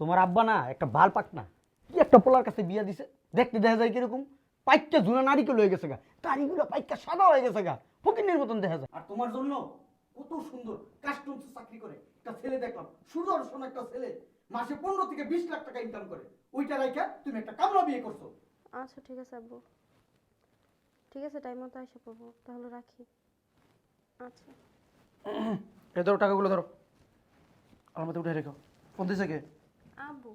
তোমার আব্বা না একটা বাল পাক না কি একটা পোলার কাছে বিয়া দিছে? দেখতে দেখা যায় কীরকম? পাইকটা ঝুনা নারীকে লয়ে গেছে গা। দাড়িগুলো পাইকটা সাদা হয়ে গেছে গা। ফকিনের মতন দেখা যায়। আর তোমার জন্য কত সুন্দর কাস্টমসে চাকরি করে। একটা ছেলে দেখলাম সুদর্শন একটা ছেলে। মাসে পনেরো থেকে বিশ লাখ টাকা ইনকাম করে। ওইটা রাইখা তুমি একটা কামলা বিয়ে করছ। আচ্ছা ঠিক আছে আব্বু। ঠিক আছে টাইম মতো এসে পড়ব। তাহলে রাখি। আচ্ছা। এ ধরো টাকাগুলো ধরো। আমার মতো উঠে রেখো। ফোন দিছে কে? আব্বু।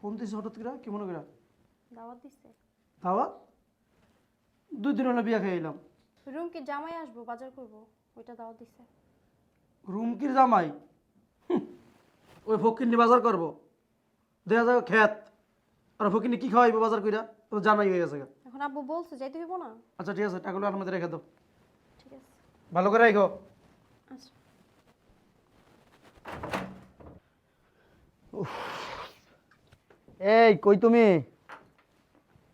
ফোন দিছে হঠাৎ করে? কি মনে করে? দাওয়াত দিছে। খাওয়া দুই দিন হলো বিয়া খেয়ে এলাম রুম কি জামাই আসব বাজার করব। ওইটা দাওয়াত দিছে। রুমকির জামাই? ওই ফকিরনি বাজার করব। দেখা যাবে খেত। আর ফকিরনি কি খাওয়াইবো বাজার কইরা? তো জানাই হয়ে গেছে এখন আব্বু বলছে যাইতে হইব না? আচ্ছা ঠিক আছে টাকাগুলো আমার মধ্যে রেখে দাও। ঠিক আছে। ভালো করে রেখো আচ্ছা। এই কই তুমি?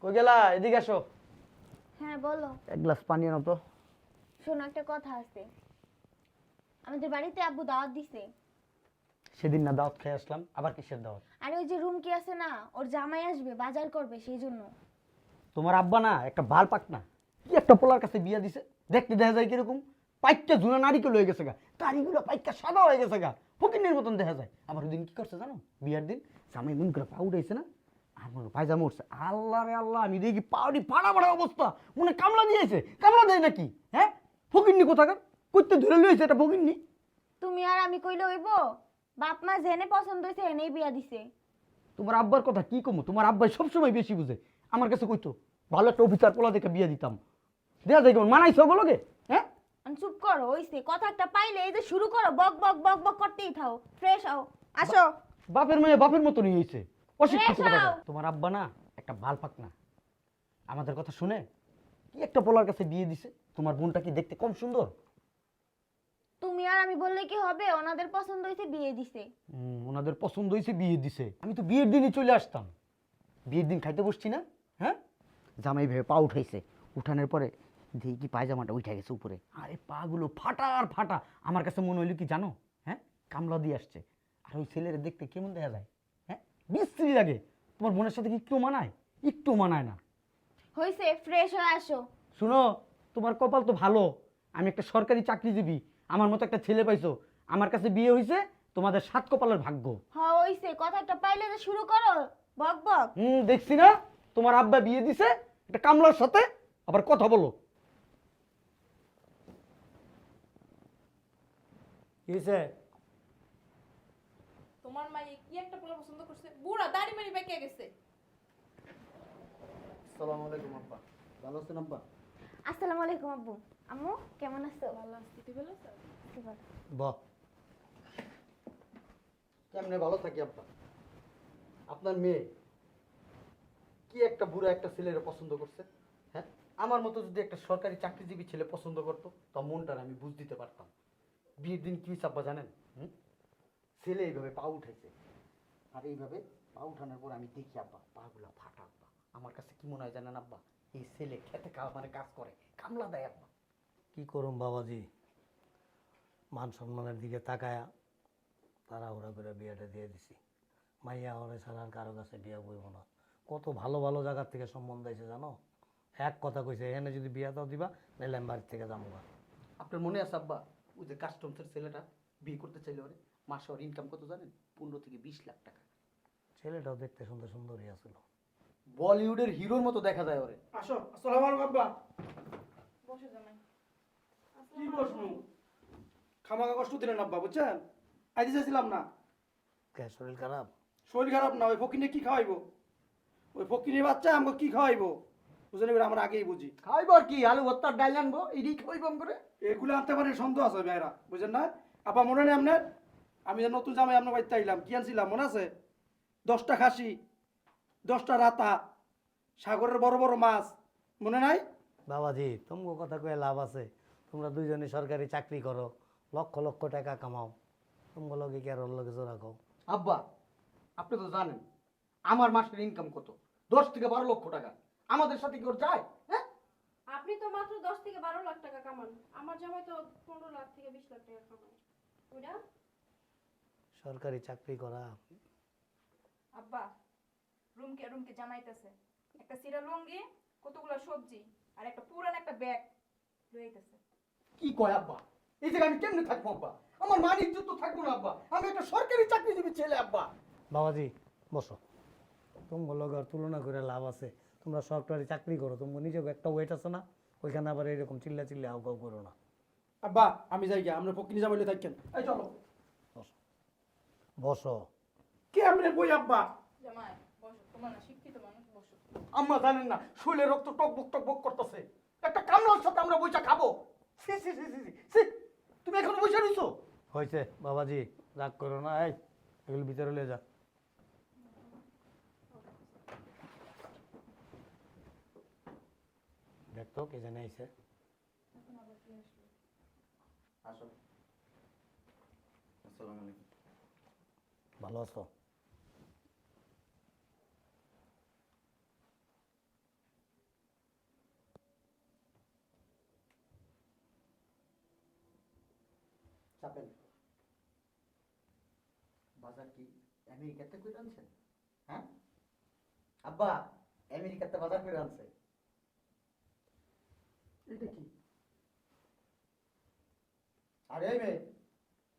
কই গেলা? এদিকে আসো। হ্যাঁ বলো। এক গ্লাস পানি আনো তো। শোনো একটা কথা আছে। আমাদের বাড়িতে আব্বু দাওয়াত দিছে। সেদিন না দাওয়াত খেয়ে আসলাম আবার কিসের দাওয়াত? আর ওই যে রুম কি আছে না ওর জামাই আসবে বাজার করবে সেই জন্য। তোমার আব্বা না একটা বাল পাক না। কি একটা পোলার কাছে বিয়া দিছে? দেখতে দেখা যায় কীরকম। পাইকটা ঝুনা নারীকে লয়ে গেছে গা। দাড়িগুলো পাইকটা সাদা হয়ে গেছে গা। ফকিনের মতন দেখা যায়। আবার ওই দিন কি করছে জানো? বিয়ার দিন জামাই মন করে পা উঠাইছে না আমার পায়জামা উঠছে আল্লাহ রে আল্লাহ আমি দেখি পাউডি ফাড়া ফাড়া অবস্থা। মনে কামলা দিয়েছে কামলা দেয় নাকি? হ্যাঁ? ফকিরনি কোথাকার? করতে ধরে লইছে এটা ফকিরনি তুমি আর আমি কইলে হইব বাপ মা জেনে পছন্দ হয়েছে এনেই বিয়া দিছে। তোমার আব্বার কথা কি কমো? তোমার আব্বাই সবসময় বেশি বুঝে। আমার কাছে কইতো ভালো একটা অফিসার পোলা দেখে বিয়া দিতাম। দেখা যায় কেমন? মানাইছো বলোকে চুপ করো হইছে। কথা একটা পাইলে এই যে শুরু করো বক বক বক বক করতেই থাও। ফ্রেশ হও। আসো। বাপের মেয়ে বাপের মতনই হয়েছে অশিক্ষিত। তোমার আব্বা না একটা বাল পাক না আমাদের কথা শুনে কি একটা পোলার কাছে বিয়ে দিছে? তোমার বোনটা কি দেখতে কম সুন্দর? তুমি আর আমি বললে কি হবে? ওনাদের পছন্দ হয়েছে বিয়ে দিছে। হুম, ওনাদের পছন্দ হয়েছে বিয়ে দিছে। আমি তো বিয়ের দিনই চলে আসতাম। বিয়ের দিন খাইতে বসছি না হ্যাঁ? জামাই ভেবে পা উঠাইছে। উঠানোর পরে দেখি কি পায়জামাটা উঠে গেছে উপরে। আরে পাগুলো ফাটা আর ফাটা। আমার কাছে মনে হইল কি জানো? হ্যাঁ? কামলা দিয়ে আসছে। আর ওই ছেলের দেখতে কেমন দেখা যায়? হ্যাঁ? বিশ্রী লাগে। তোমার বোনের সাথে কি একটু মানায়? একটু মানায় না। হইছে ফ্রেশ হয়ে আসো। শুনো তোমার কপাল তো ভালো। আমি একটা সরকারি চাকরিজীবী। আমার মতো একটা ছেলে পাইছো। আমার কাছে বিয়ে হয়েছে তোমাদের সাত কপালের ভাগ্য। হ্যাঁ হইছে। কথা একটা পাইলে যে শুরু করো। বক বক। হুম দেখছি না। তোমার আব্বা বিয়ে দিছে একটা কামলার সাথে আবার কথা বলো। তোমার মায়ে কি একটা পোলা পছন্দ করছে? বুড়া দাড়ি মারি বেঁকে গেছে। আসসালামু আলাইকুম আব্বা। ভালো আছেন আব্বা? আসসালামু আলাইকুম আব্বু। আম্মু কেমন আছো? ভালো আছি। তুই ভালো আছো? বাহ কেমনে ভালো থাকি আব্বা? আপনার মেয়ে কি একটা বুড়া একটা ছেলের পছন্দ করছে? হ্যাঁ? আমার মতো যদি একটা সরকারি চাকরিজীবী ছেলে পছন্দ করতো তা মনটার আমি বুঝ দিতে পারতাম। বিয়ের দিন কি আব্বা জানেন? হুম? ছেলে এইভাবে পা উঠাইছে। আর এইভাবে পা উঠানোর পর আমি দেখি আব্বা পাগুলা ফাটা আব্বা। আমার কাছে কি মনে হয় জানেন আব্বা? এই ছেলে খেতে খাওয়া মানে কাজ করে কামলা দেয় আব্বা। কি করুম বাবাজি? মান সম্মানের দিকে তাকায়া তারা ওরা করে বিয়েটা দিয়ে দিছি। মাইয়া ওরে ছাড়া আর কারও কাছে বিয়া বইব না। কত ভালো ভালো জায়গার থেকে সম্বন্ধ হয়েছে জানো? এক কথা কইছে এখানে যদি বিয়া দাও দিবা নাহলে আমি বাড়ির থেকে যাব আপনার মনে আছে আব্বা? ওই যে কাস্টমসের ছেলেটা বিয়ে করতে চাইলে ওরে মাসে ওর ইনকাম কত জানেন? পনেরো থেকে বিশ লাখ টাকা। ছেলেটাও দেখতে সুন্দর সুন্দরই আছিল বলিউডের হিরোর মতো দেখা যায় ওরে। আসো আসসালামু আলাইকুম আব্বা। বসে জামাই। কি প্রশ্ন? খামাকা কষ্ট দিলেন আব্বা বুঝছেন? আইতে চাইছিলাম না। কে শরীর খারাপ? শরীর খারাপ না ওই ফকিনে কি খাওয়াইবো? ওই ফকিনের বাচ্চা আমাকে কি খাওয়াইবো? বুঝলেন এবার আমরা আগেই বুঝি। খাইব আর কি আলু ভর্তার ডাইল আনব এদিকে খাইব করে। এগুলো আনতে পারে সন্দেহ আছে ভাইরা বুঝলেন না? আপা মনে নেই আপনার? আমি যে নতুন জামাই আপনার বাড়িতে আইলাম কি আনছিলাম মনে আছে? দশটা খাসি দশটা রাতা সাগরের বড় বড় মাছ মনে নাই? বাবাজি তোমাকে কথা কয়ে লাভ আছে। তোমরা দুইজনে সরকারি চাকরি করো লক্ষ লক্ষ টাকা কামাও। তোমাকে লগে কি আর ওর লগে জোড়া খাও আব্বা আপনি তো জানেন আমার মাসের ইনকাম কত? দশ থেকে বারো লক্ষ টাকা। আমাদের সাথে কি ওর যায়? হ্যাঁ? আপনি তো মাত্র দশ থেকে বারো লাখ টাকা কামান। আমার জামাই তো পনেরো লাখ থেকে বিশ লাখ টাকা কামায়। ওইটা সরকারি চাকরি করা। আব্বা রুমকে রুমকে জামাইতেছে। একটা সিরা লুঙ্গি কতগুলো সবজি আর একটা পুরান একটা ব্যাগ লইতেছে। কি কয় আব্বা? এই জায়গায় আমি কেমনে থাকব আব্বা? আমার মান ইজ্জত তো থাকব না আব্বা। আমি একটা সরকারি চাকরিজীবী ছেলে আব্বা। বাবাজি বসো। তোমার লগে আর তুলনা করে লাভ আছে। তোমরা সরকারি চাকরি করো তোমার নিজেকে একটা ওয়েট আছে না ওইখানে আবার এরকম চিল্লা চিল্লা হাউ কাউ করো না। আব্বা আমি যাই গিয়া আমরা ফকিনি যাবাইলে থাকেন। এই চলো। বসো। কে আমনে বই আব্বা? জামাই বসো তোমার না শিক্ষিত মানুষ বসো। আম্মা জানেন না শরীরে রক্ত টকবক টকবক করতেছে। একটা কামলার সাথে আমরা বইটা খাব। C C C C, C, C. তুমি এখন বসে রইছো? হয়েছে বাবাজি রাগ করো না এই এগুলো ভিতরে লিয়ে যা। দেখতো কে জানে আলাইকুম। ভালো আছো? চাপেন। বাজার কি আমেরিকাতে করে আনছেন? হ্যাঁ? আব্বা আমেরিকাতে বাজার করে আনছে। এটা কি? আরে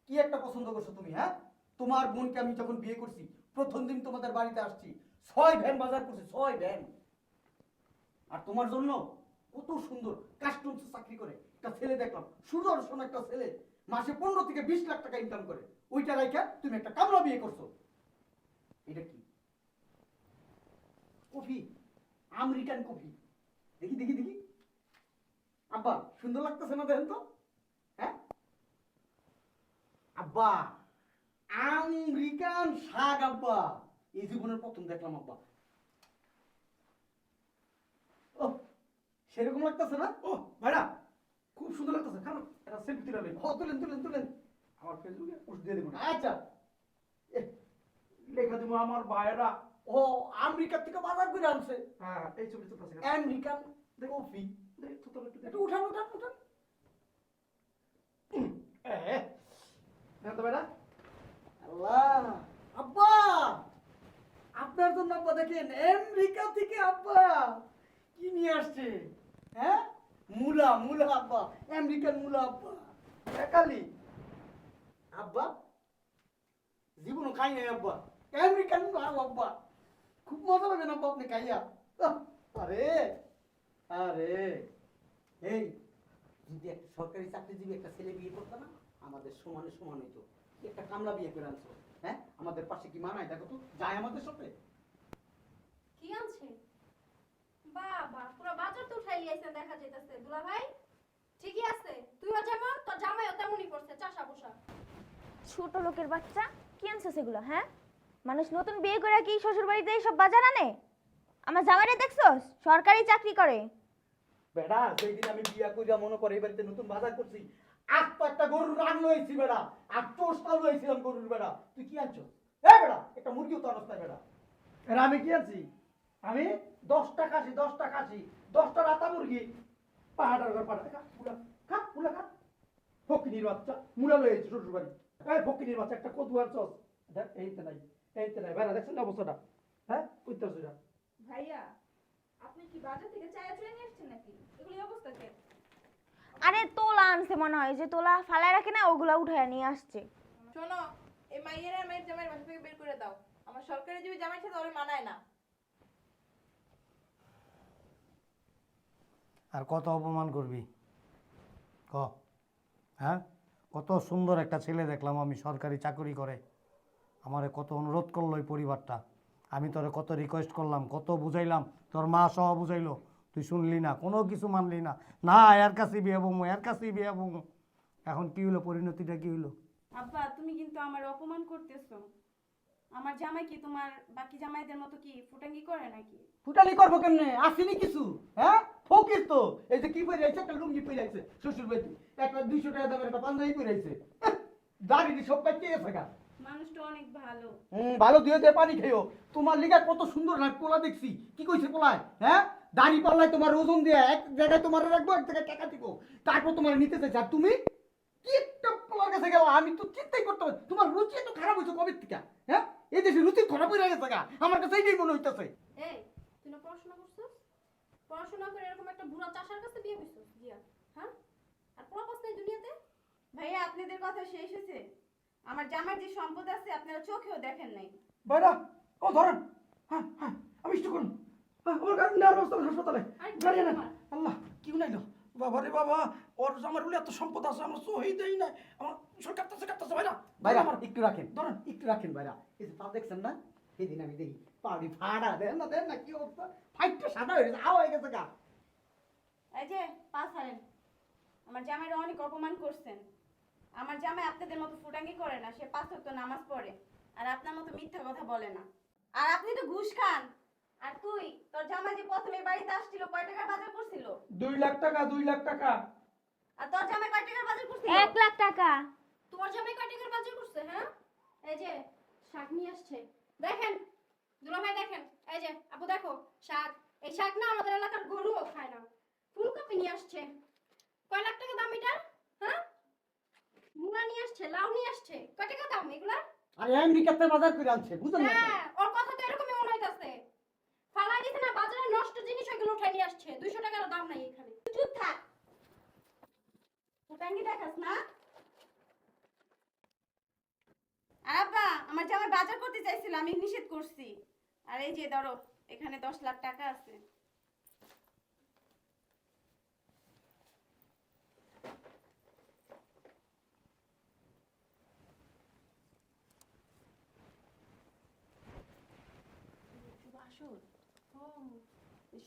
কি একটা পছন্দ করছ তুমি হ্যাঁ? তোমার বোনকে আমি যখন বিয়ে করছি, প্রথম দিন তোমাদের বাড়িতে আসছি, ছয় ভ্যান বাজার করছি, ছয় ভ্যান। আর তোমার জন্য কত সুন্দর চাকরি করে একটা ছেলে দেখলাম, সুদর্শন একটা ছেলে, মাসে পনেরো থেকে বিশ লাখ টাকা ইনকাম করে। ওইটা রাইখা তুমি একটা কামলা বিয়ে করছ। এটা কি? কফি? American coffee. দেখি দেখি দেখি। আব্বা সুন্দর লাগতেছে না দেখেন তো? হ্যাঁ? আব্বা আমেরিকান শাক আব্বা। এই জীবনের প্রথম দেখলাম আব্বা। ও সেরকম লাগতেছে না? ও ভাইরা খুব সুন্দর লাগতেছে। কারণ এটা সেলফি তুলে ও তুলেন তুলেন তুলেন। আমার ফেসবুকে পোস্ট দিয়ে দেবো আচ্ছা। লেখা দেবো আমার ভাইরা ও আমেরিকা থেকে বাজার করে আনছে। হ্যাঁ এই ছবি তুলতেছে। আমেরিকান কফি তো একটু একটু উঠান উঠান উঠান। এ, তো ভাইরা আল্লাহ। আব্বা! আপনার জন্য আব্বা দেখেন আমেরিকা থেকে আব্বা। কি নিয়ে আসছে? হ্যাঁ? মুলা মুলা আব্বা আমেরিকান মুলা আব্বা। একালি আব্বা জীবনও খাই নাই আব্বা। আমেরিকান মুলা আব্বা। খুব মজা পাবেন আব্বা আপনি খাইয়া। আরে। আরে এই যদি একটা সরকারি চাকরিজীবী একটা ছেলে বিয়ে করতো না আমাদের সমানে সমান হইতো। একটা কামলা বিয়ে করে আনছো হ্যাঁ? আমাদের পাশে কি মানায় দেখো তো যায় আমাদের সাথে। কি আনছে? বাবা পুরো বাজার তো উঠাই লিয়েছে দেখা যাইতেছে। দুলা ভাই ঠিকই আছে। তুইও যেমন তোর জামাইও তেমনই করছে চাষা বসা ছোট লোকের বাচ্চা কি আনছে সেগুলো হ্যাঁ? মানুষ নতুন বিয়ে করে কি শ্বশুর বাড়িতে সব বাজার আনে? আমার জামাইরে দেখছস? সরকারি চাকরি করে। বেড়া সেই দিন আমি বিয়া করিয়া মনে করে এই বাড়িতে নতুন বাজার করছি আজ তো একটা গরুর রান লয়েছি বেড়া, আর টোস্টাও লয়েছিলাম গরুর বেড়া। তুই কি আনছো? হ্যাঁ বেড়া, একটা মুরগিও তো অবস্থায় বেড়া। এরা আমি কি আনছি? আমি দশটা খাসি দশটা খাসি, দশটা রাতা মুরগি। পাহাড়ার ঘর পাহাড় খা মুলা খা মুলা খা। ফকিনির বাচ্চা মুলা লয়ে শ্বশুর বাড়ি। এই ফকিনির বাচ্চা, একটা কদু চস দেখ, এইতে নাই এইতে নাই। বেড়া দেখছেন অবস্থাটা? হ্যাঁ সেটা ভাইয়া আপনি কি বাজার থেকে চায়া চুয়ে নিয়ে আসছেন নাকি? এগুলো অবস্থা কে? আরে তোলা আনছে মনে হয় যে তোলা ফালায় রাখে না ওগুলা উঠায় নিয়ে আসছে। শোনো এই মাইয়ের আর মায়ের জামাইয়ের বাসা থেকে বের করে দাও। আমার সরকারি যদি জামাই সাথে ওরে মানায় না। আর কত অপমান করবি? ক? হ্যাঁ? কত সুন্দর একটা ছেলে দেখলাম আমি সরকারি চাকরি করে। আমারে কত অনুরোধ করল এই পরিবারটা। আমি তোরে কত রিকোয়েস্ট করলাম কত বুঝাইলাম তোর মা সহ বুঝাইলো। তুই শুনলি না কোনো কিছু মানলি না। না এর কাছে বিয়ে বমু এর কাছেই বিয়ে বমু। এখন কি হলো পরিণতিটা কি হলো আব্বা তুমি কিন্তু আমার অপমান করতেছো। আমার জামাই কি তোমার বাকি জামাইদের মতো কি ফুটাঙ্গি করে নাকি? ফুটানি করব কেমনে? আসেনি কিছু? হ্যাঁ? ফকির তো। এই যে কি পরে আছে একটা লুঙ্গি পরে আছে শ্বশুর বাড়ি একটা দুইশো টাকা দামের একটা পাঞ্জাবি পরে আছে দাড়ি সব কাটিয়ে গেছে গা। মানুষটা অনেক ভালো। হুম, ভালো দিয়ে দিয়ে পানি খেয়েও। তোমার লিগা কত সুন্দর না পোলা দেখছি। কি কইছে পোলায় হ্যাঁ? দাড়ি পাল্লায় তোমার ওজন দিয়ে এক জায়গায় তোমার রাখব এক জায়গায় টাকা দিব। তারপর তোমার নিতে চাইছে। আর তুমি? কি একটা পোলার কাছে গেল আমি তো চিন্তাই করতে পারি তোমার রুচি তো খারাপ হয়েছে কবে থেকে হ্যাঁ? এই দেশে রুচি ধরা পড়ে গেছে গা। আমার কাছে এইটাই মনে হইতেছে। এই তুই না পড়াশোনা করছিস? পড়াশোনা করে এরকম একটা বুড়া চাষার কাছে বিয়ে করছিস? জিয়া হ্যাঁ? আর দুনিয়াতে? ভাইয়া আপনাদের কথা শেষ হয়েছে। আমার জামার যে সম্পদ আছে আপনারা চোখেও দেখেন নাই। বাইরা ও ধরেন। হ্যাঁ হ্যাঁ আমি ইষ্ট করুন। হ্যাঁ, আমার গাড়ি নেওয়ার ব্যবস্থা হাসপাতালে। গাড়ি তোমার? আল্লাহ কি উনাইলো? বাবা রে বাবা ওর আমার বলে এত সম্পদ আছে আমার সহি দেই না আমার শরীর কাঁপতেছে কাঁপতেছে ভাইরা ভাইরা আমার একটু রাখেন। ধরেন। একটু রাখেন ভাইরা এই যে পা দেখছেন না? এই দিন আমি দেখি পাউডি ফাড়া দেন না দেন না কি অবস্থা? ফাইটটা সাদা হয়ে গেছে আওয়া হয়ে গেছে গা। এই যে পাস হারেন আমার জামাইরা অনেক অপমান করছেন। আমার জামাই আপনাদের মতো ফুটাঙ্গি করে না সে পাঁচ ওয়াক্ত নামাজ পড়ে আর আপনার মতো মিথ্যা কথা বলে না। আর আপনি তো ঘুষ খান। আর তুই তোর জামাই যে প্রথমে বাড়িতে আসছিল কয় টাকার বাজার করছিল? দুই লাখ টাকা দুই লাখ টাকা। আর তোর জামাই কয় টাকার বাজার করছিল? এক লাখ টাকা। তোমার জামাই কয় টাকার বাজার করছে হ্যাঁ? এই যে শাক নিয়ে আসছে। দেখেন দুলা ভাই দেখেন এই যে আপু দেখো শাক। এই শাক না আমাদের এলাকার গরুও খায় না। ফুলকপি নিয়ে আসছে। কয় লাখ টাকা দাম এটার? হ্যাঁ? মূলা নিয়ে আসছে লাউ নিয়ে আসছে কয় টাকা দাম এগুলা আরে আমেরিকাতে বাজার করে আনছে বুঝলেন না হ্যাঁ ওর কথা তো এরকমই মনে হইতাছে। ফালাই না বাজারে নষ্ট জিনিস ওইগুলো উঠাই নিয়ে আসছে দুইশো টাকার দাম নাই এখানে। চুপ থাক। ফুটাঙ্গি দেখাস না। আর আব্বা আমার জামাই বাজার করতে চাইছিল আমি নিষেধ করছি। আর এই যে ধরো এখানে দশ লাখ টাকা আছে।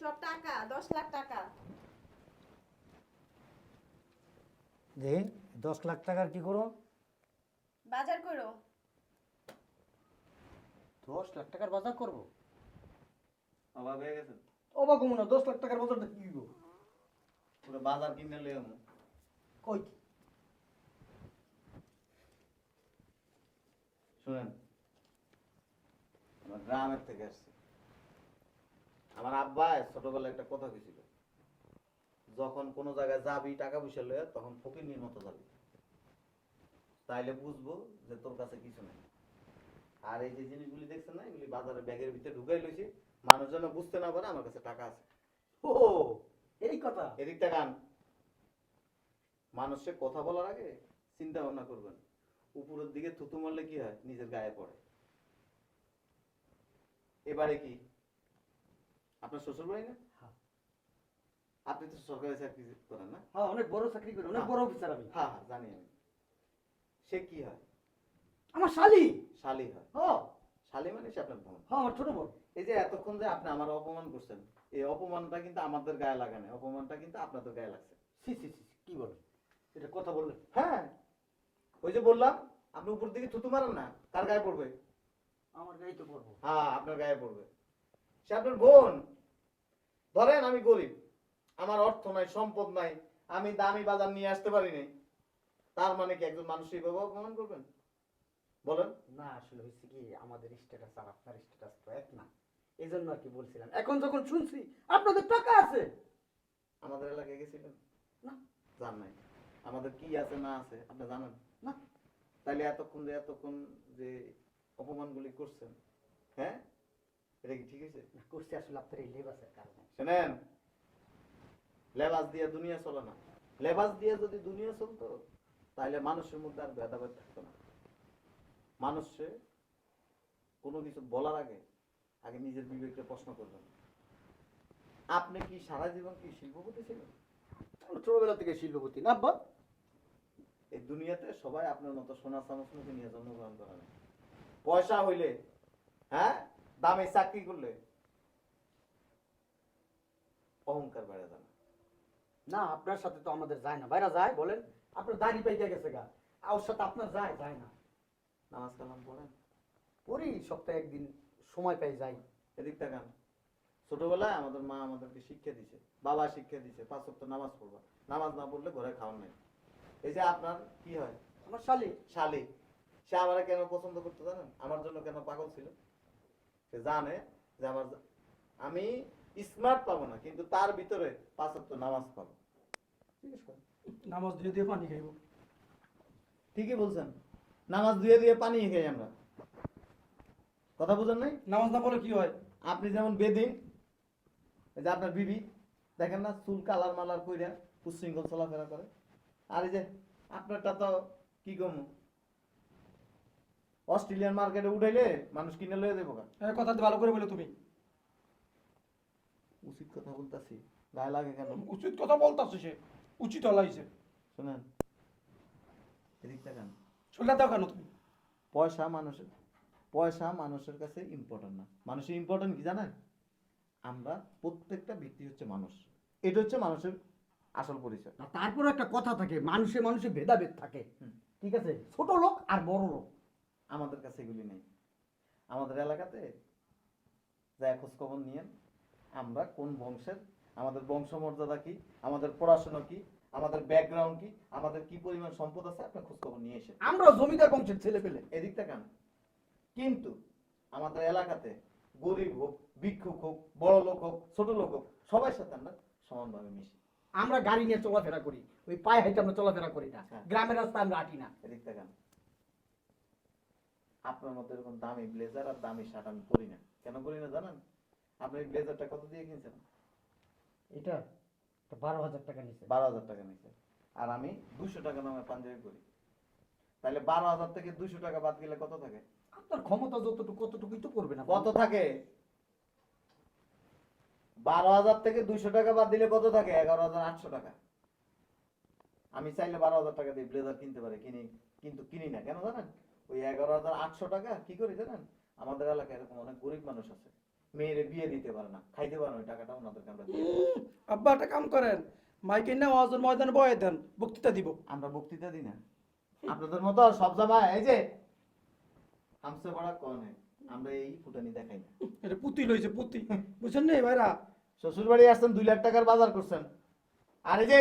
সব টাকা দশ লাখ টাকা। দশ লাখ টাকার কি করো? বাজার করো। দশ লাখ টাকার বাজার করব? অবাক হয়ে গেছেন অবাক হব না দশ লাখ টাকার বাজারটা কি গো পুরো বাজার কিনে লই আমি কই? শুনেন আমার গ্রামের থেকে আসছি। আমার আব্বা ছোটবেলায় একটা কথা কইছিল যখন কোনো জায়গায় যাবি টাকা পয়সা লইয়া তখন ফকির মতো যাবি। তাইলে বুঝব যে তোর কাছে কিছু নাই। আর এই যে জিনিসগুলি দেখছেন না এগুলি বাজারে ব্যাগের ভিতরে ঢুকাই লইছি মানুষ যেন বুঝতে না পারে আমার কাছে টাকা আছে। ও এই কথা? এদিক তাকান মানুষের কথা বলার আগে চিন্তা ভাবনা করবেন উপরের দিকে থুতু মারলে কি হয়? নিজের গায়ে পড়ে। এবারে কি? আপনার শ্বশুর বাড়ি না? হ্যাঁ। আপনি তো সরকারি চাকরি করেন না? হ্যাঁ অনেক বড় চাকরি করি অনেক বড় অফিসার আমি। হ্যাঁ হ্যাঁ জানি আমি। সে কি হয়? আমার শালি। শালি হয়? হ্যাঁ। শালি মানে সে আপনার বোন? হ্যাঁ আমার ছোট বোন। এই যে এতক্ষণ যে আপনি আমার অপমান করছেন এই অপমানটা কিন্তু আমাদের গায়ে লাগে না অপমানটা কিন্তু আপনাদের গায়ে লাগছে। সি সি সি কি বলেন? এটা কথা বললেন। হ্যাঁ। ওই যে বললাম আপনি উপর দিকে থুতু মারেন না তার গায়ে পড়বে? আমার গাড়ি তো পড়ব। হ্যাঁ আপনার গায়ে পড়বে। সে আপনার বোন। ধরেন আমি গরিব আমার অর্থ নাই সম্পদ নাই আমি দামি বাজার নিয়ে আসতে পারি নাই তার মানে কি একজন মানুষ এইভাবে অপমান করবেন? বলেন। না আসলে হয়েছে কি আমাদের স্ট্যাটাস আর আপনার স্ট্যাটাস তো এক না। এই জন্য আর কি বলছিলাম। এখন যখন শুনছি আপনাদের টাকা আছে। আমাদের এলাকায় গেছিলেন? না। জান নাই। আমাদের কি আছে না আছে আপনি জানেন? না। তাইলে এতক্ষণ যে এতক্ষণ যে অপমানগুলি করছেন হ্যাঁ? এটা কি ঠিক আছে করছি আসলে আপনার এই লেবাসের কারণে। শোনেন? লেবাস দিয়ে দুনিয়া চলে না। লেবাস দিয়ে যদি দুনিয়া চলতো তাহলে মানুষের মধ্যে আর ভেদাভেদ থাকতো না। মানুষে কোনো কিছু বলার আগে আগে নিজের বিবেককে প্রশ্ন করবেন। আপনি কি সারা জীবন কি শিল্পপতি ছিলেন? ছোটবেলা থেকে শিল্পপতি। না আব্বা? এই দুনিয়াতে সবাই আপনার মতো সোনা চামচ নিয়ে জন্মগ্রহণ করে না। পয়সা হইলে হ্যাঁ? দামে চাকরি করলে অহংকার বেড়ে যায় না আপনার সাথে তো আমাদের যায় না। বাইরা যায় বলেন আপনার দাড়ি পাইতে গেছে গা। আর ওর সাথে আপনার যায় যায় না। নামাজ কালাম পড়েন? পড়ি সপ্তাহে একদিন সময় পাই যাই। এদিক তাকান। ছোটবেলায় আমাদের মা আমাদেরকে শিক্ষা দিছে বাবা শিক্ষা দিছে পাঁচ সপ্তাহ নামাজ পড়বা। নামাজ না পড়লে ঘরে খাওয়ার নাই। এই যে আপনার কি হয়? আমার শালি। শালি। সে আমার কেন পছন্দ করতে জানেন? আমার জন্য কেন পাগল ছিল? সে জানে যে আমার আমি স্মার্ট পাবো না কিন্তু তার ভিতরে পাঁচ সপ্তাহ নামাজ পাবো। নামাজ দিয়ে দিয়ে পানি খাইব। ঠিকই বলছেন। নামাজ ধুয়ে ধুয়ে পানি খাই আমরা। কথা বুঝেন নাই? নামাজ না পড়লে কি হয়? আপনি যেমন বেদিন এই যে আপনার বিবি দেখেন না চুল কালার মালার কইরা উশৃঙ্খল চলাফেরা করে। আর এই যে আপনারটা তো কি কম? অস্ট্রেলিয়ান মার্কেটে উঠাইলে মানুষ কিনে লয়ে দেবো। কথা ভালো করে বলে তুমি। উচিত কথা বলতাছি গায়ে লাগে কেন? উচিত কথা বলতাছে সে উচিত হলাইছে শোনেন এদিকটা কেন শুনলে দাও কেন তুমি? পয়সা মানুষের পয়সা মানুষের কাছে ইম্পর্টেন্ট না। মানুষের ইম্পর্টেন্ট কি জানেন? আমরা প্রত্যেকটা ব্যক্তি হচ্ছে মানুষ। এটা হচ্ছে মানুষের আসল পরিচয়। তারপরে একটা কথা থাকে মানুষে মানুষে ভেদাভেদ থাকে। ঠিক আছে? ছোট লোক আর বড় লোক। আমাদের কাছে এগুলি নেই। আমাদের এলাকাতে যা খোঁজ খবর নিয়েন আমরা কোন বংশের? আমাদের বংশমর্যাদা কি? আমাদের পড়াশোনা কি? আমাদের ব্যাকগ্রাউন্ড কি? আমাদের কি পরিমাণ সম্পদ আছে? আপনার খোঁজ খবর নিয়ে এসে আমরা জমিদার বংশের ছেলে পেলে। এদিকটা কেন? কিন্তু আমাদের এলাকাতে গরিব হোক ভিক্ষুক হোক বড় লোক হোক ছোট লোক হোক সবার সাথে আমরা সমানভাবে মিশি। আমরা গাড়ি নিয়ে চলাফেরা করি ওই পায়ে হাইটে আমরা চলাফেরা করি না। হ্যাঁ। গ্রামের রাস্তা আমরা হাঁটি না। এদিকটা কেন? আপনার মতো এরকম দামি ব্লেজার আর দামি শার্ট আমি পরি না। কেন পরি না জানেন? আপনি ব্লেজারটা কত দিয়ে কিনছেন? এটা বারো হাজার টাকা নিচ্ছে বারো হাজার টাকা নিচ্ছে আর আমি দুশো টাকা নামে পাঞ্জাবি পরি। তাহলে বারো হাজার থেকে দুশো টাকা বাদ গেলে কত থাকে? আপনার ক্ষমতা যতটুকু কতটুকুই তো করবে না। কত থাকে? বারো হাজার থেকে দুইশো টাকা বাদ দিলে কত থাকে? এগারো হাজার আটশো টাকা। আমি চাইলে বারো হাজার টাকা দিয়ে ব্লেজার কিনতে পারি কিনি কিন্তু কিনি না। কেন জানেন? ওই এগারো হাজার আটশো টাকা কি করি জানেন? আমাদের এলাকায় এরকম অনেক গরিব মানুষ আছে। মেয়েরে বিয়ে দিতে পারে না খাইতে পারে না টাকাটা ওনাদেরকে আমরা দিয়ে আব্বা একটা কাম করেন মাইকে না ওয়াজের ময়দানে বয়ে দেন বক্তৃতা দিব। আমরা বক্তৃতা দিই না। আপনাদের মতো সব জামায় এই যে হামসে বড়া কন। আমরা এই ফুটানি দেখাই না। এটা পুতি লইছে পুতি। বুঝছেন না ভাইরা? শ্বশুর বাড়ি আসছেন দুই লাখ টাকার বাজার করছেন। আরে যে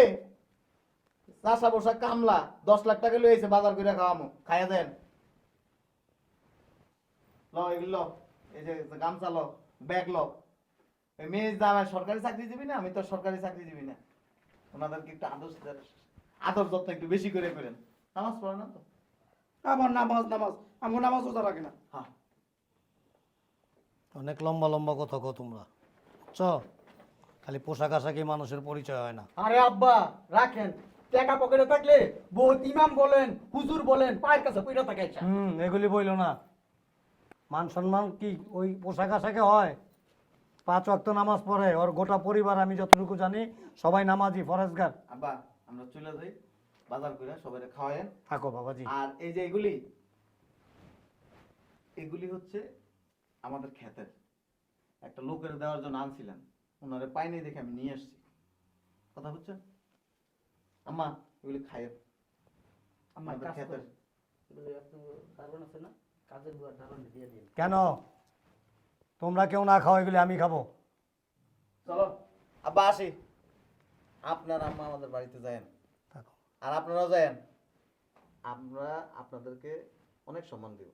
চাষা বসা কামলা দশ লাখ টাকা লইছে বাজার করে খাওয়ামো খাইয়া দেন। ল এগুলো ল। এই যে গামছা ল। এই মেয়ে জামাই সরকারি চাকরি দিবি না আমি তো সরকারি চাকরি দিবি না। ওনাদেরকে একটু আদর আদর যত্ন একটু বেশি করে করেন। নামাজ পড়ে না তো? আমার নামাজ নামাজ। আমার নামাজ ওজা রাখে না। হ্যাঁ। অনেক লম্বা লম্বা কথা কো তোমরা। চ খালি পোশাক আশাকই মানুষের পরিচয় হয় না। আরে আব্বা রাখেন। টাকা পকেটে থাকলে বহুত ইমাম বলেন হুজুর বলেন পায়ের কাছে পইরা থাকে হুম এগুলি বইল না। মান সম্মান কি ওই পোশাক আশাকে হয়? পাঁচ ওয়াক্ত নামাজ পড়ে ওর গোটা পরিবার আমি যতটুকু জানি সবাই নামাজি ফরেজগার। আব্বা আমরা চলে যাই বাজার করে সবাই খাওয়ায়েন থাকো বাবাজি। আর এই যে এগুলি এগুলি হচ্ছে আমাদের ক্ষেতের। একটা লোকের দেওয়ার জন্য আনছিলাম ওনারে পাইনি দেখে আমি নিয়ে আসছি। কথা বুঝছেন আম্মা এগুলি আমাদের কাজ ক্ষেতের। না? কাজের দিয়ে দিন। কেন? তোমরা কেউ না খাও এগুলি আমি খাব। চলো। আব্বা আসি। আপনার আম্মা আমাদের বাড়িতে যায়েন। আর আপনারাও যায়েন। আমরা আপনাদেরকে অনেক সম্মান দেব।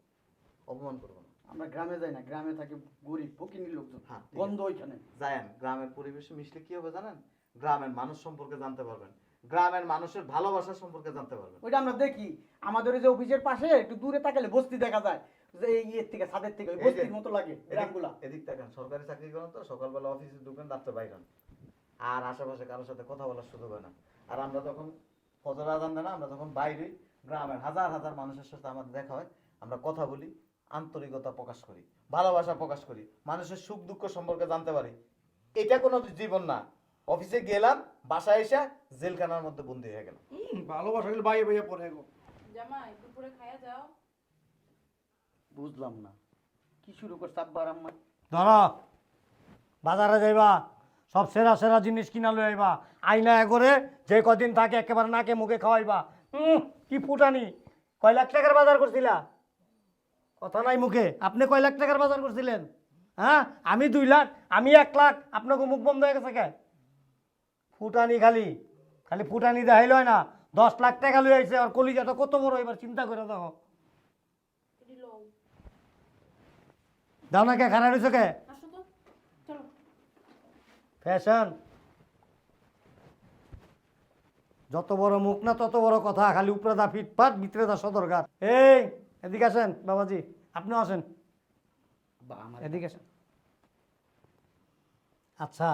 অপমান করব না। আমরা গ্রামে যাই না। গ্রামে থাকি গরিব ফকিনি লোকজন। হ্যাঁ, বন্ধ ওইখানে। যায়েন। গ্রামের পরিবেশে মিশলে কি হবে জানেন? গ্রামের মানুষ সম্পর্কে জানতে পারবেন। গ্রামের মানুষের ভালোবাসা সম্পর্কে জানতে পারবেন। ওইটা আমরা দেখি। আমাদের ওই যে অফিসের পাশে একটু দূরে তাকালে বস্তি দেখা যায়। যে এই ইয়ের থেকে ছাদের থেকে ওই এই যে, বস্তির মতো লাগে গ্রামগুলা। এদিক তাকান সরকারি চাকরি করেন তো সকালবেলা অফিসে ঢুকেন রাত্রে বাইরেন আর আশেপাশে কারোর সাথে কথা বলার সুযোগ হয় না। আর আমরা যখন ফজর আজান দেয় না আমরা যখন বাইরে গ্রামের হাজার হাজার মানুষের সাথে আমাদের দেখা হয় আমরা কথা বলি আন্তরিকতা প্রকাশ করি ভালোবাসা প্রকাশ করি মানুষের সুখ দুঃখ সম্পর্কে জানতে পারি। এটা কোনো জীবন না। অফিসে গেলাম বাসায় এসে জেলখানার মধ্যে বন্দি হয়ে গেল। হুম, ভালোবাসা গেলে বাইরে বাইরে পড়ে গো। জামাই দুপুরে খাইয়া যাও। বুঝলাম না। কি শুরু করছে আব্বার আম্মা? ধরো বাজারে যাইবা সব সেরা সেরা জিনিস কিনা লই আইবা আইনা করে যে কদিন থাকে একেবারে নাকে মুখে খাওয়াইবা। হুম কি ফুটানি? কয় লাখ টাকার বাজার করছিলা? কথা নাই মুখে। আপনি কয় লাখ টাকার বাজার করছিলেন? হ্যাঁ আমি দুই লাখ আমি এক লাখ আপনাকে মুখ বন্ধ হয়ে গেছে কে? ফুটানি খালি। খালি ফুটানি দেখাইল হয় না দশ লাখ টাকা লই আইছে আর কলিজাটা কত বড় এবার চিন্তা করে দেখো। দাও না কে খানা রয়েছে কে? আসো ফ্যাশন। যত বড় মুখ না তত বড় কথা খালি উপরে দা ফিটপাট ভিতরে দা সদরঘাট। এই এদিকে আসেন বাবাজি আপনিও আসেন। এদিকে এসো। আচ্ছা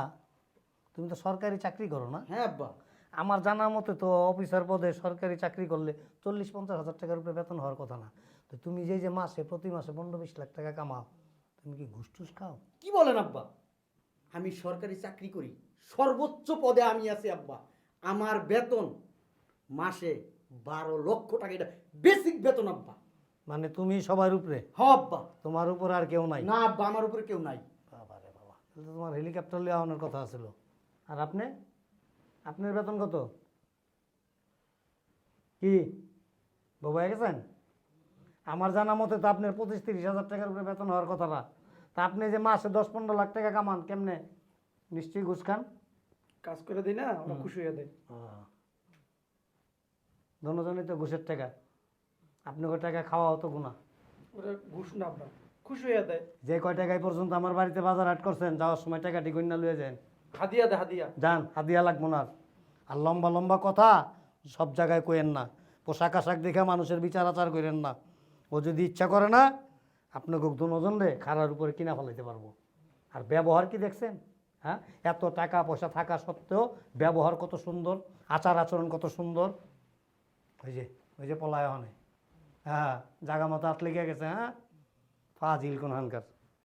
তুমি তো সরকারি চাকরি করো না? হ্যাঁ আব্বা। আমার জানা মতে তো অফিসার পদে সরকারি চাকরি করলে চল্লিশ পঞ্চাশ হাজার টাকার উপরে বেতন হওয়ার কথা না। তো তুমি যেই যে মাসে প্রতি মাসে পনেরো বিশ লাখ টাকা কামাও তুমি কি ঘুষ টুস খাও? কি বলেন আব্বা? আমি সরকারি চাকরি করি। সর্বোচ্চ পদে আমি আছি আব্বা। আমার বেতন মাসে বারো লক্ষ টাকা। এটা বেসিক বেতন আব্বা। মানে তুমি সবার উপরে? হ আব্বা। তোমার উপর আর কেউ নাই? না আব্বা আমার উপরে কেউ নাই। বাবা রে বাবা। তাহলে তো তোমার হেলিকপ্টার লিয়ে আনার কথা ছিল আর আপনি? আপনার বেতন কত? কি? বাবা হয়ে গেছেন? আমার জানা মতে তো আপনার পঁচিশ তিরিশ হাজার টাকার উপরে বেতন হওয়ার কথা না তা আপনি যে মাসে দশ পনেরো লাখ টাকা কামান কেমনে? নিশ্চয়ই ঘুষ খান। কাজ করে দিই না ওরা খুশি হয়ে দেয় দনজনই তো ঘুষের টাকা। আপনি আপনাকে টাকা খাওয়া হতো গুণা ওরা ঘুষ না আপনার খুশি হয়ে দেয় যে কয় টাকায় পর্যন্ত আমার বাড়িতে বাজার হাট করছেন যাওয়ার সময় টাকাটি গণ্যা লুয়ে যান। হাদিয়া দে, হাদিয়া। যান হাদিয়া লাগবো না আর। লম্বা লম্বা কথা সব জায়গায় কইেন না। পোশাক আশাক দেখে মানুষের বিচার আচার করেন না। ও যদি ইচ্ছা করে না, আপনাকে দুজন রে খারার উপরে কিনা ফেলাইতে পারব। আর ব্যবহার কি দেখছেন? হ্যাঁ? এত টাকা পয়সা থাকা সত্ত্বেও ব্যবহার কত সুন্দর, আচার আচরণ কত সুন্দর। ওই যে ওই যে পলায় হনে হ্যাঁ জাগা মতো আট লেগে গেছে হ্যাঁ? ফাজিল কোন হানকার